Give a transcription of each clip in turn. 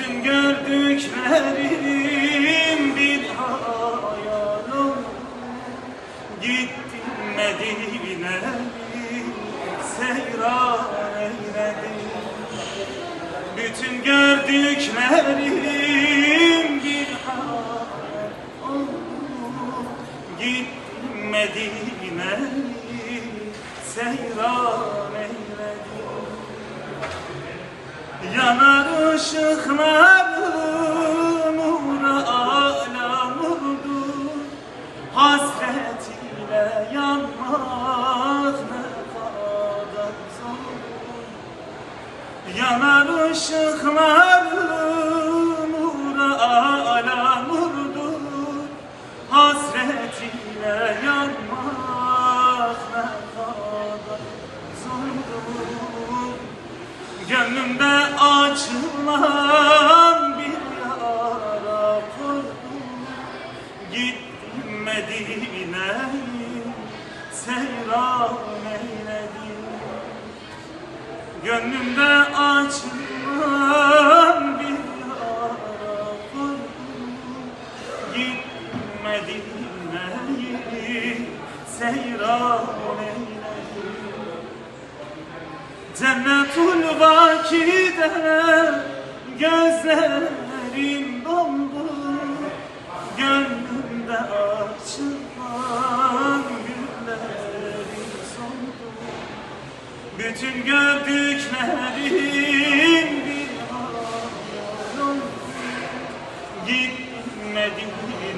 Bütün gördüklerim bir hayalim Gittim Medine'ye seyran eyledim. Bütün gördüklerim bir hayalim Gittim Medine'ye seyran eyledim. Yanar ışıkları nura ala nurdur Hasret ile yanmak ne kadar zor. Yanar ışıkları nura ala nurdur Hasret ile yanmak ne kadar zordur Gönlümde açılan bir yara kurdum Gittim Medine'yi seyran eyledim. Gönlümde açılan bir yara kurdum Gittim Medine'yi seyran eyledim. Cennetul Baki'de gözlerim doldu Gönlümde açılan güllerim soldu Bütün gördüklerim bir hayal Gittim Medine'yi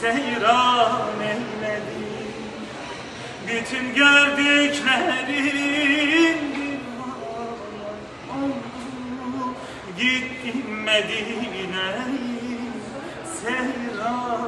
seyran eyledim bütün gördüklerim bir hayal oldu Gittim Medine'yi seyran